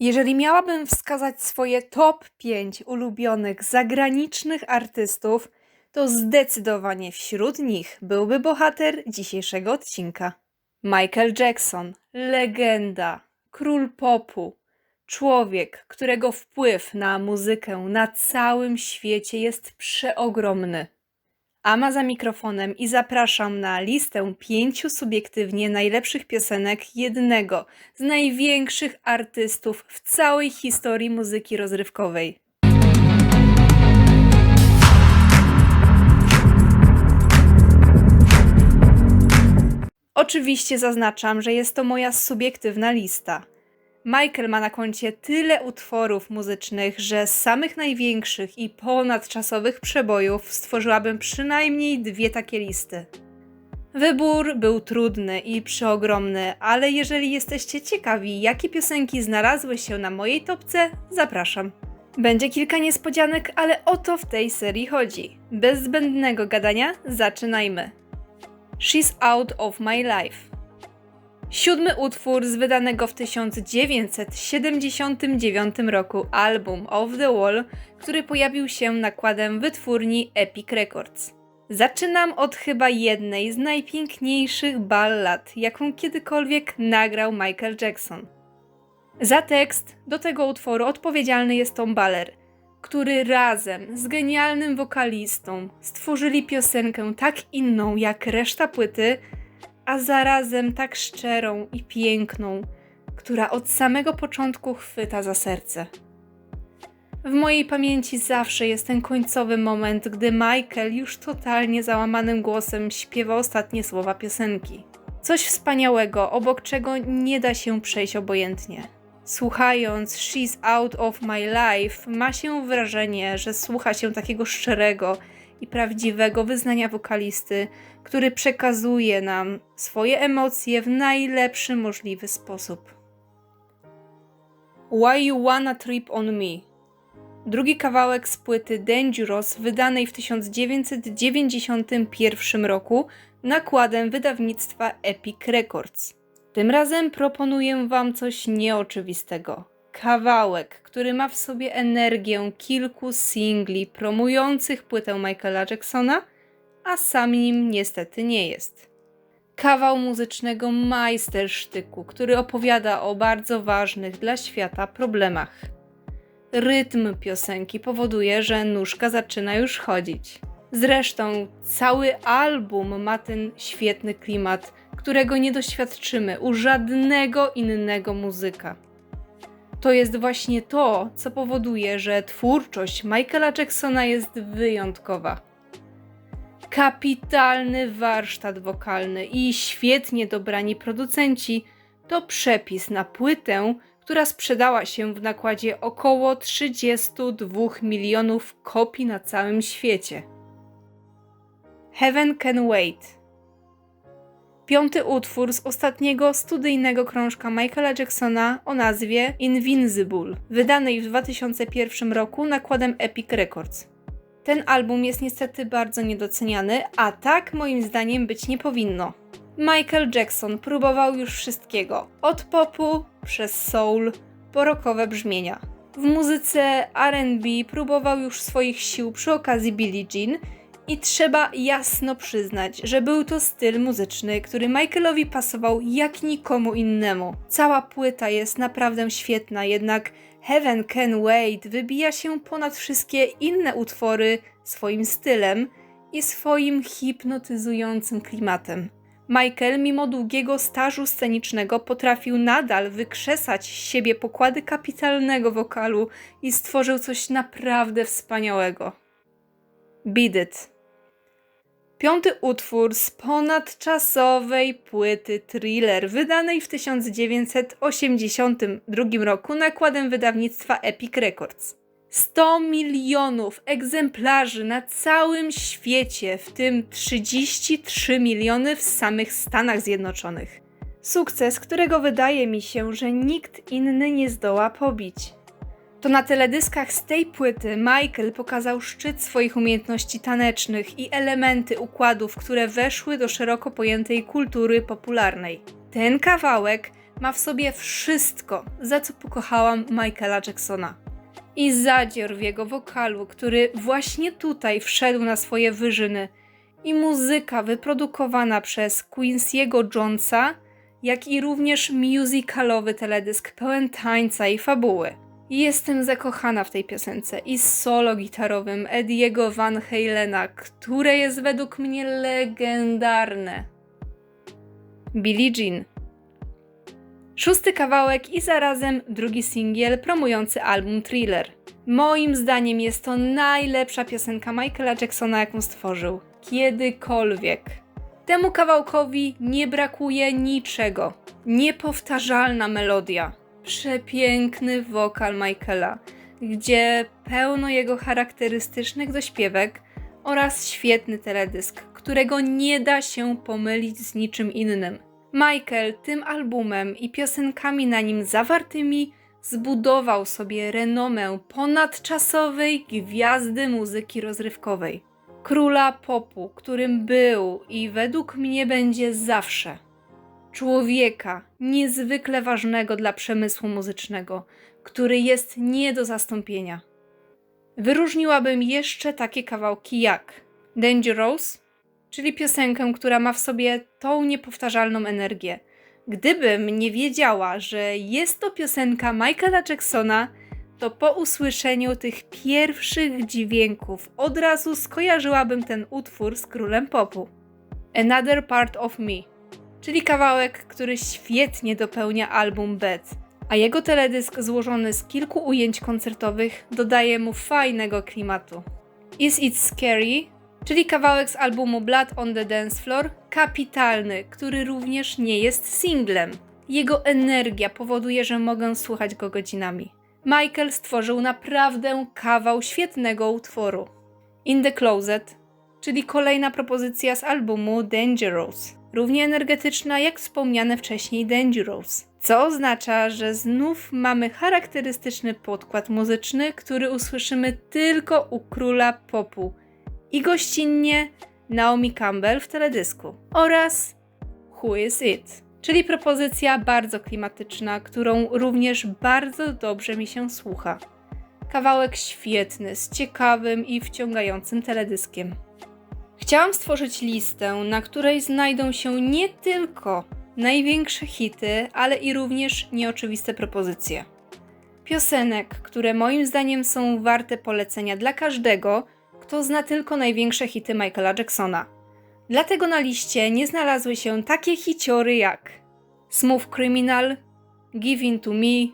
Jeżeli miałabym wskazać swoje top 5 ulubionych zagranicznych artystów, to zdecydowanie wśród nich byłby bohater dzisiejszego odcinka. Michael Jackson, legenda, król popu, człowiek, którego wpływ na muzykę na całym świecie jest przeogromny. Ama za mikrofonem i zapraszam na listę pięciu subiektywnie najlepszych piosenek jednego z największych artystów w całej historii muzyki rozrywkowej. Oczywiście zaznaczam, że jest to moja subiektywna lista. Michael ma na koncie tyle utworów muzycznych, że z samych największych i ponadczasowych przebojów stworzyłabym przynajmniej dwie takie listy. Wybór był trudny i przeogromny, ale jeżeli jesteście ciekawi, jakie piosenki znalazły się na mojej topce, zapraszam. Będzie kilka niespodzianek, ale o to w tej serii chodzi. Bez zbędnego gadania, zaczynajmy. She's Out of My Life. Siódmy utwór z wydanego w 1979 roku album Off the Wall, który pojawił się nakładem wytwórni Epic Records. Zaczynam od chyba jednej z najpiękniejszych ballad, jaką kiedykolwiek nagrał Michael Jackson. Za tekst do tego utworu odpowiedzialny jest Tom Baller, który razem z genialnym wokalistą stworzyli piosenkę tak inną jak reszta płyty, a zarazem tak szczerą i piękną, która od samego początku chwyta za serce. W mojej pamięci zawsze jest ten końcowy moment, gdy Michael już totalnie załamanym głosem śpiewa ostatnie słowa piosenki. Coś wspaniałego, obok czego nie da się przejść obojętnie. Słuchając She's Out of My Life, ma się wrażenie, że słucha się takiego szczerego i prawdziwego wyznania wokalisty, który przekazuje nam swoje emocje w najlepszy możliwy sposób. Why You Wanna Trip on Me Drugi kawałek z płyty Dangerous, wydanej w 1991 roku nakładem wydawnictwa Epic Records. Tym razem proponuję Wam coś nieoczywistego. Kawałek, który ma w sobie energię kilku singli promujących płytę Michaela Jacksona, a sam nim niestety nie jest. Kawał muzycznego majstersztyku, który opowiada o bardzo ważnych dla świata problemach. Rytm piosenki powoduje, że nóżka zaczyna już chodzić. Zresztą cały album ma ten świetny klimat, którego nie doświadczymy u żadnego innego muzyka. To jest właśnie to, co powoduje, że twórczość Michaela Jacksona jest wyjątkowa. Kapitalny warsztat wokalny i świetnie dobrani producenci to przepis na płytę, która sprzedała się w nakładzie około 32 milionów kopii na całym świecie. Heaven Can Wait Piąty utwór z ostatniego studyjnego krążka Michaela Jacksona o nazwie Invincible, wydanej w 2001 roku nakładem Epic Records. Ten album jest niestety bardzo niedoceniany, a tak moim zdaniem być nie powinno. Michael Jackson próbował już wszystkiego, od popu przez soul po rockowe brzmienia. W muzyce R&B próbował już swoich sił przy okazji Billie Jean i trzeba jasno przyznać, że był to styl muzyczny, który Michaelowi pasował jak nikomu innemu. Cała płyta jest naprawdę świetna, jednak Heaven Can Wait wybija się ponad wszystkie inne utwory swoim stylem i swoim hipnotyzującym klimatem. Michael, mimo długiego stażu scenicznego, potrafił nadal wykrzesać z siebie pokłady kapitalnego wokalu i stworzył coś naprawdę wspaniałego. Beat It. Piąty utwór z ponadczasowej płyty Thriller, wydanej w 1982 roku nakładem wydawnictwa Epic Records. 100 milionów egzemplarzy na całym świecie, w tym 33 miliony w samych Stanach Zjednoczonych. Sukces, którego wydaje mi się, że nikt inny nie zdoła pobić. To na teledyskach z tej płyty Michael pokazał szczyt swoich umiejętności tanecznych i elementy układów, które weszły do szeroko pojętej kultury popularnej. Ten kawałek ma w sobie wszystko, za co pokochałam Michaela Jacksona. I zadzior w jego wokalu, który właśnie tutaj wszedł na swoje wyżyny, i muzyka wyprodukowana przez Quincy'ego Jonesa, jak i również musicalowy teledysk pełen tańca i fabuły. Jestem zakochana w tej piosence i solo gitarowym Ediego Van Halena, które jest według mnie legendarne. Billie Jean. Szósty kawałek i zarazem drugi singiel promujący album Thriller. Moim zdaniem jest to najlepsza piosenka Michaela Jacksona, jaką stworzył. Kiedykolwiek. Temu kawałkowi nie brakuje niczego. Niepowtarzalna melodia. Przepiękny wokal Michaela, gdzie pełno jego charakterystycznych dośpiewek oraz świetny teledysk, którego nie da się pomylić z niczym innym. Michael tym albumem i piosenkami na nim zawartymi zbudował sobie renomę ponadczasowej gwiazdy muzyki rozrywkowej. Króla popu, którym był i według mnie będzie zawsze. Człowieka niezwykle ważnego dla przemysłu muzycznego, który jest nie do zastąpienia. Wyróżniłabym jeszcze takie kawałki jak Dangerous, czyli piosenkę, która ma w sobie tą niepowtarzalną energię. Gdybym nie wiedziała, że jest to piosenka Michaela Jacksona, to po usłyszeniu tych pierwszych dźwięków od razu skojarzyłabym ten utwór z królem popu. Another Part of Me, czyli kawałek, który świetnie dopełnia album Bad, a jego teledysk złożony z kilku ujęć koncertowych dodaje mu fajnego klimatu. Is It Scary, czyli kawałek z albumu Blood on the Dance Floor, kapitalny, który również nie jest singlem. Jego energia powoduje, że mogę słuchać go godzinami. Michael stworzył naprawdę kawał świetnego utworu. In the Closet, czyli kolejna propozycja z albumu Dangerous, równie energetyczna jak wspomniane wcześniej Dangerous, co oznacza, że znów mamy charakterystyczny podkład muzyczny, który usłyszymy tylko u króla popu i gościnnie Naomi Campbell w teledysku oraz Who Is It? czyli propozycja bardzo klimatyczna, którą również bardzo dobrze mi się słucha. Kawałek świetny, z ciekawym i wciągającym teledyskiem. Chciałam stworzyć listę, na której znajdą się nie tylko największe hity, ale i również nieoczywiste propozycje. Piosenek, które moim zdaniem są warte polecenia dla każdego, kto zna tylko największe hity Michaela Jacksona. Dlatego na liście nie znalazły się takie hiciory jak Smooth Criminal, Giving to Me,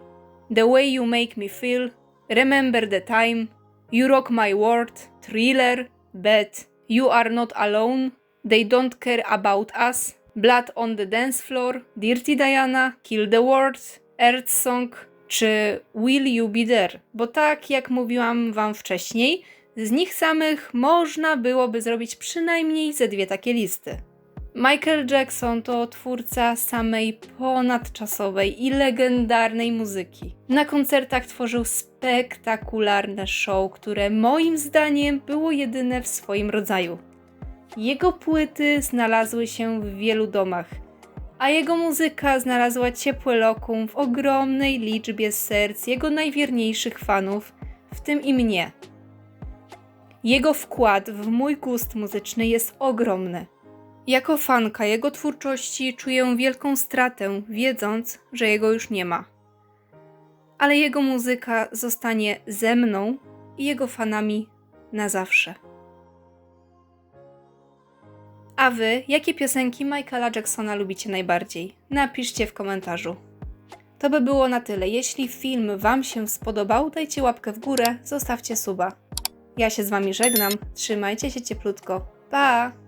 The Way You Make Me Feel, Remember the Time, You Rock My World, Thriller, Bad, You Are Not Alone, They Don't Care About Us, Blood on the Dance Floor, Dirty Diana, Kill the World, Earth Song. Czy Will You Be There? Bo tak jak mówiłam Wam wcześniej, z nich samych można byłoby zrobić przynajmniej ze dwie takie listy. Michael Jackson to twórca samej ponadczasowej i legendarnej muzyki. Na koncertach tworzył spektakularne show, które moim zdaniem było jedyne w swoim rodzaju. Jego płyty znalazły się w wielu domach, a jego muzyka znalazła ciepłe lokum w ogromnej liczbie serc jego najwierniejszych fanów, w tym i mnie. Jego wkład w mój gust muzyczny jest ogromny. Jako fanka jego twórczości czuję wielką stratę, wiedząc, że jego już nie ma. Ale jego muzyka zostanie ze mną i jego fanami na zawsze. A wy, jakie piosenki Michaela Jacksona lubicie najbardziej? Napiszcie w komentarzu. To by było na tyle. Jeśli film Wam się spodobał, dajcie łapkę w górę, zostawcie suba. Ja się z Wami żegnam, trzymajcie się cieplutko. Pa!